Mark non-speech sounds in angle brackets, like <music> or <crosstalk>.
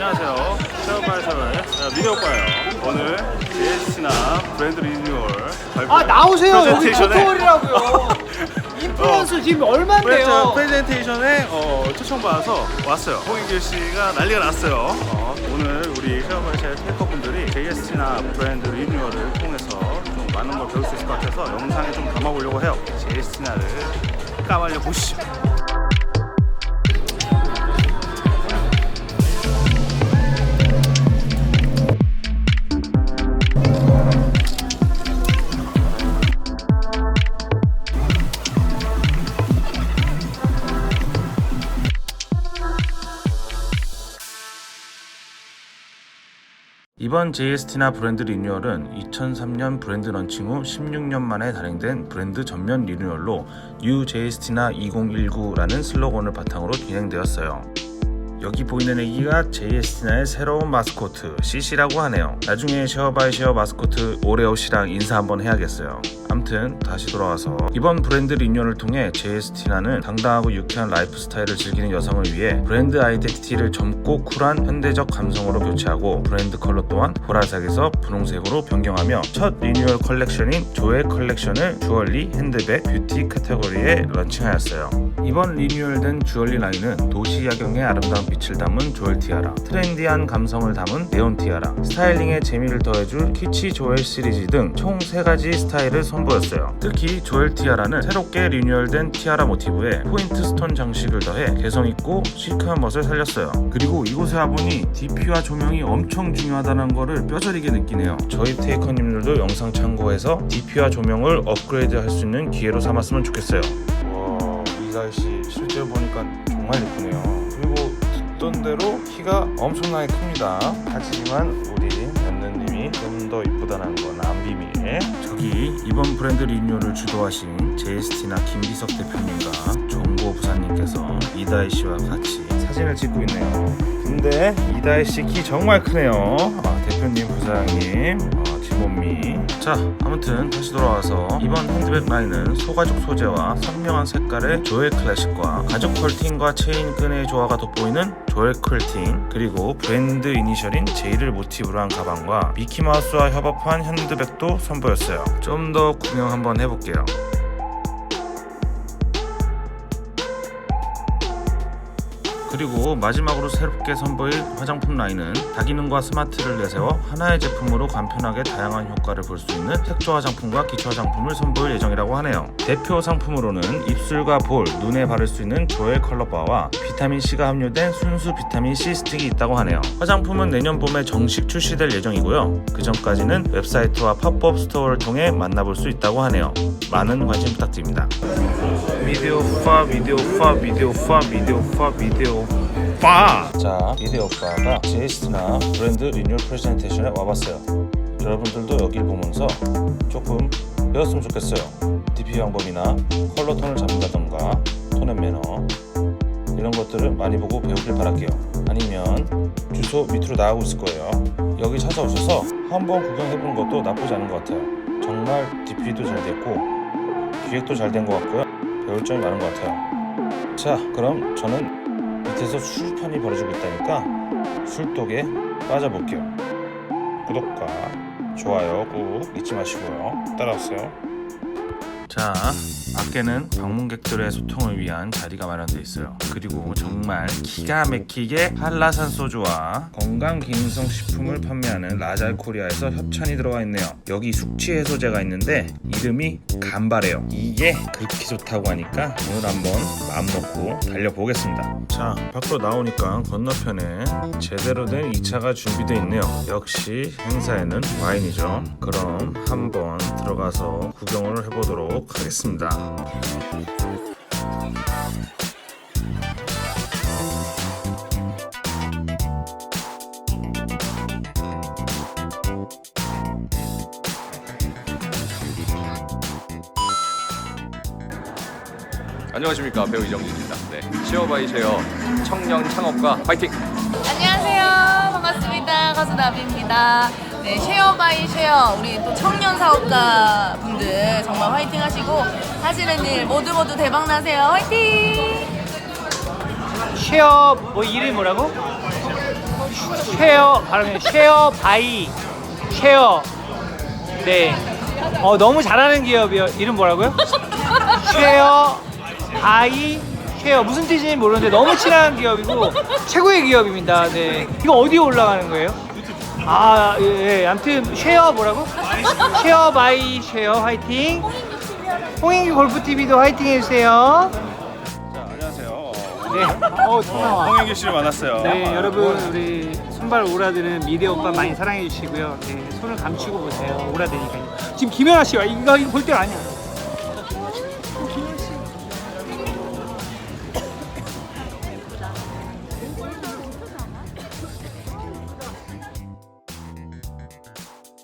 안녕하세요. 샤워바이샤의 미래 오빠예요. 오늘 JS나 브랜드 리뉴얼 발표 아 나오세요 여기 프레젠테이션에- 토토월이라고요 <laughs> 인플루언서 지금 얼마인데요 프레젠 테이션에 어, 초청받아서 왔어요. 홍인길 씨가 난리가 났어요. 어, 오늘 우리 샤워바이샤의 테이커분들이 JS나 브랜드 리뉴얼을 통해서 좀 많은 걸 배울 수 있을 것 같아서 영상에 좀 담아보려고 해요. JS나를 까발려 보시죠. 이번 JST나 브랜드 리뉴얼은 2003년 브랜드 런칭 후 16년 만에 단행된 브랜드 전면 리뉴얼로 New JST나 2019라는 슬로건을 바탕으로 진행되었어요. 여기 보이는 애기가 JST나의 새로운 마스코트 CC라고 하네요. 나중에 쉐어바이 쉐어 마스코트 오레오 씨랑 인사 한번 해야겠어요. 암튼 다시 돌아와서 이번 브랜드 리뉴얼을 통해 JST나는 당당하고 유쾌한 라이프 스타일을 즐기는 여성을 위해 브랜드 아이덴티티를 젊고 쿨한 현대적 감성으로 교체하고 브랜드 컬러 또한 보라색에서 분홍색으로 변경하며 첫 리뉴얼 컬렉션인 조의 컬렉션을 주얼리, 핸드백, 뷰티 카테고리에 런칭하였어요. 이번 리뉴얼된 주얼리 라인은 도시 야경의 아름다운 빛을 담은 조엘 티아라, 트렌디한 감성을 담은 네온 티아라, 스타일링에 재미를 더해줄 키치 조엘 시리즈 등 총 3가지 스타일을 선보였 어요. 특히 조엘 티아라는 새롭게 리뉴얼된 티아라 모티브에 포인트 스톤 장식을 더해 개성있고 시크한 멋을 살렸어요. 그리고 이곳에 와보니 DP와 조명이 엄청 중요하다는 거를 뼈저리게 느끼네요. 저희 테이커님들도 영상 참고해서 DP와 조명을 업그레이드 할 수 있는 기회로 삼았으면 좋겠어요. 와, 이 날씨 실제로 보니까 정말 예쁘네요. 그리고 듣던 대로 키가 엄청나게 큽니다. 하지만 우리 연느님이 좀 더 이쁘다는 건 안 비밀. 저기 이번 브랜드 리뉴얼을 주도하신 JST나 김기석 대표님과 정보 부사님께서 이다희 씨와 같이 사진을 찍고 있네요. 근데 이다희 씨 키 정말 크네요. 아, 대표님 부사장님. 아, 지몬미. 자, 아무튼 다시 돌아와서 이번 핸드백 라인은 소가죽 소재와 선명한 색깔의 조엘 클래식과 가죽 컬팅과 체인 끈의 조화가 돋보이는 조엘 컬팅 그리고 브랜드 이니셜인 J를 모티브로 한 가방과 미키마우스와 협업한 핸드백도 선보였어요. 좀 더 구경 한번 해볼게요. 그리고 마지막으로 새롭게 선보일 화장품 라인은 다기능과 스마트를 내세워 하나의 제품으로 간편하게 다양한 효과를 볼 수 있는 색조 화장품과 기초 화장품을 선보일 예정이라고 하네요. 대표 상품으로는 입술과 볼, 눈에 바를 수 있는 조엘 컬러바와 비타민 C가 함유된 순수 비타민 C 스틱이 있다고 하네요. 화장품은 내년 봄에 정식 출시될 예정이고요. 그 전까지는 웹사이트와 팝업 스토어를 통해 만나볼 수 있다고 하네요. 많은 관심 부탁드립니다. 미디어 파 미디어 파 미디어 파 미디어 파 미디 어 파. 자 미디어 파가 제이스트나 브랜드 리뉴얼 프레젠테이션에 와봤어요. 여러분들도 여기를 보면서 조금 배웠으면 좋겠어요. DP 방법이나 컬러 톤을 잡는다던가 톤 앤 매너 이런 것들을 많이 보고 배우길 바랄게요. 아니면 주소 밑으로 나가고 있을 거예요. 여기 찾아오셔서 한번 구경해보는 것도 나쁘지 않은 것 같아요. 정말 DP도 잘 됐고 기획도 잘 된 것 같고요. 배울 점이 많은 것 같아요. 자, 그럼 저는 밑에서 술판이 벌어지고 있다니까 술독에 빠져볼게요. 구독과 좋아요 꾹 잊지 마시고요. 따라오세요. 자, 밖에는 방문객들의 소통을 위한 자리가 마련되어 있어요. 그리고 정말 기가 막히게 한라산 소주와 건강 기능성 식품을 판매하는 라잘 코리아에서 협찬이 들어와 있네요. 여기 숙취 해소제가 있는데 이름이 간발해요. 이게 그렇게 좋다고 하니까 오늘 한번 마음 먹고 달려보겠습니다. 자, 밖으로 나오니까 건너편에 제대로 된 2차가 준비되어 있네요. 역시 행사에는 와인이죠. 그럼 한번 들어가서 구경을 해보도록 하겠습니다. 안녕하십니까 배우 이정진입니다. 네, 쉐어 바이 쉐어 청년 창업가 파이팅! 안녕하세요. 반갑습니다. 가수 나비입니다. 네, 쉐어 바이 쉐어 우리 또 청년 사업가 분들 정말 화이팅 하시고 하시는 일 모두 모두 대박 나세요. 화이팅! 쉐어 뭐 이름이 뭐라고? 쉐어 발음이 쉐어 바이 쉐어 네. 어 너무 잘하는 기업이요. 이름 뭐라고요? 쉐어 바이 쉐어 무슨 뜻인지 모르는데 너무 친한 기업이고 최고의 기업입니다. 네. 이거 어디에 올라가는 거예요? 아, 예, 예. 아무튼 쉐어 뭐라고? 쉐어 바이 쉐어 화이팅. 홍인규 골프 TV도 화이팅 해주세요. 자, 안녕하세요. 어, 네. 어, 좋아. 홍인규 씨를 만났어요. 네, 여러분 우리 손발 오라드는 미래 오빠 많이 사랑해 주시고요. 네, 손을 감추고 보세요. 오라드니까요. 지금 김연아 씨와 이거 이거 볼 때가 아니야.